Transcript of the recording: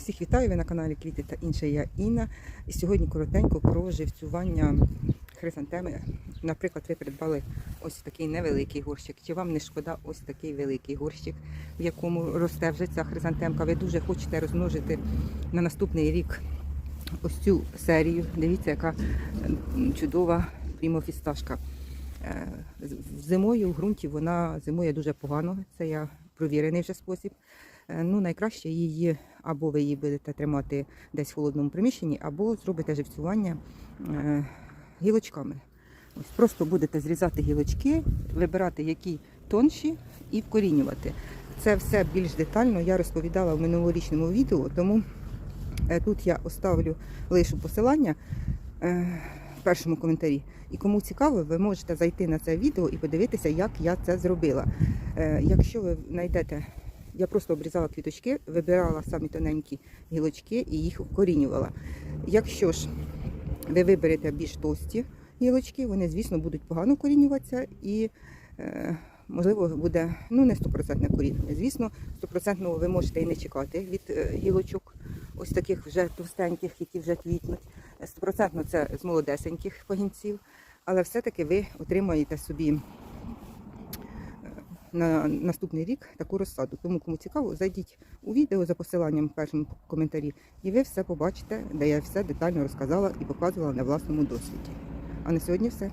Всіх вітаю, ви на каналі Квіти та інше. Я Інна. І сьогодні коротенько про живцювання хризантеми. Наприклад, ви придбали ось такий невеликий горщик. Чи вам не шкода ось такий великий горщик, в якому росте вже ця хризантемка? Ви дуже хочете розмножити на наступний рік ось цю серію. Дивіться, яка чудова прімофісташка. Е, Зимою в ґрунті вона зимує дуже погано. Це я провірений вже спосіб. Е, Ну, найкраще її або ви її будете тримати десь в холодному приміщенні, або зробите живцювання е, гілочками. Ось просто будете зрізати гілочки, вибирати які тонші і вкорінювати. Це все більш детально я розповідала в минулорічному відео, тому е, тут я оставлю лишу посилання в першому коментарі. І кому цікаво, ви можете зайти на це відео і подивитися, як я це зробила. Якщо ви знайдете, я просто обрізала квіточки, вибирала самі тоненькі гілочки і їх вкорінювала. Якщо ж ви виберете більш товсті гілочки, вони, звісно, будуть погано вкорінюватися і, е, можливо, буде ну, не стопроцентне коріння. Звісно, стопроцентного ви можете і не чекати від е, гілочок, ось таких вже товстеньких, які вже квітнуть. Стопроцентно це з молодесеньких пагінців, але все-таки ви отримаєте собі на наступний рік таку розсаду. Тому кому цікаво, зайдіть у відео за посиланням в першому коментарі, і ви все побачите, де я все детально розказала і показувала на власному досвіді. А на сьогодні все.